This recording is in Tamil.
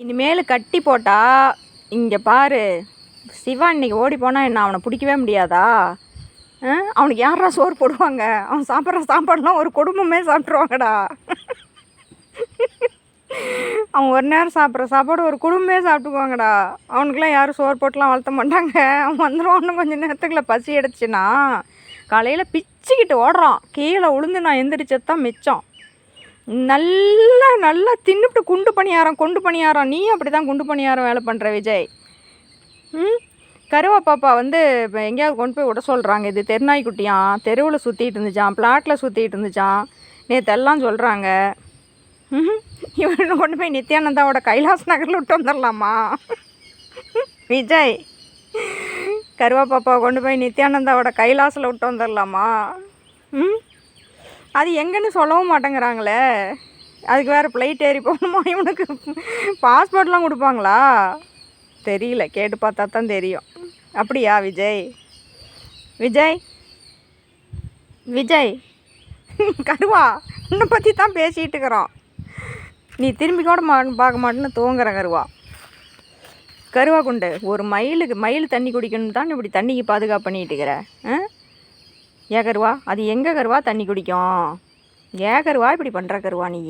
இனிமேல் கட்டி போட்டா இங்கே பாரு சிவா இன்னைக்கு ஓடி போனால் என்ன அவனை பிடிக்கவே முடியாதா? ஆ? அவனுக்கு யாரா சோறு போடுவாங்க? அவன் சாப்பிட்ற சாப்பாடுலாம் ஒரு குடும்பமே சாப்பிட்ருவாங்கடா அவன் ஒரு நேரம் சாப்பிட்ற சாப்பாடு ஒரு குடும்பமே சாப்பிட்டுக்குவாங்கடா. அவனுக்குலாம் யாரும் சோறு போட்டுலாம் வளர்த்த மாட்டாங்க. அவன் வந்துடுவான்னு கொஞ்சம் நேரத்துக்குள்ள பசி எடுத்துச்சுன்னா காலையில் பிச்சுக்கிட்டு ஓடுறான். கீழே உளுந்து நான் எந்திரிச்சது தான் மிச்சம். நல்லா நல்லா தின்னுட்டு குண்டு பணியாரம் கொண்டு பணியாரம். நீ அப்படி தான் குண்டு பணியாரம் வேலை பண்ணுற விஜய். ம்? கருவா பாப்பா வந்து இப்போ எங்கேயாவது கொண்டு போய் விட சொல்கிறாங்க இது தெருநாய்க்குட்டியான் தெருவில் சுற்றிட்டு இருந்துச்சான் பிளாட்டில் சுற்றிட்டு இருந்துச்சான் நேற்று எல்லாம் சொல்கிறாங்க ம் இவனை கொண்டு போய் நித்யானந்தாவோட கைலாஸ் நகரில் விட்டு வந்துடலாமா விஜய் கருவா பாப்பாவை கொண்டு போய் நித்யானந்தாவோட கைலாஸில் விட்டு வந்துடலாமா ம்? அது எங்கேன்னு சொல்லவும் மாட்டேங்கிறாங்களே. அதுக்கு வேறு ஃப்ளைட் ஏறி போகணுமா? இவனுக்கு பாஸ்போர்ட்லாம் கொடுப்பாங்களா? தெரியல. கேட்டு பார்த்தா தான் தெரியும். அப்படியா விஜய்? விஜய்? விஜய்? கருவா உன்னை பற்றி தான் பேசிகிட்டு இருக்கிறோம். நீ திரும்பி கூட மா பார்க்க மாட்டேன்னு தூங்குற கருவா கருவா குண்டு ஒரு மயிலுக்கு மயில் தண்ணி குடிக்கணும் தான் இப்படி தண்ணிக்கு பாதுகாப்பு பண்ணிட்டு இருக்கிற ஆ? ஏ கருவா? அது எங்கே கருவா? தண்ணி குடிக்கும். ஏ கருவா? இப்படி பண்ணுற கருவா நீ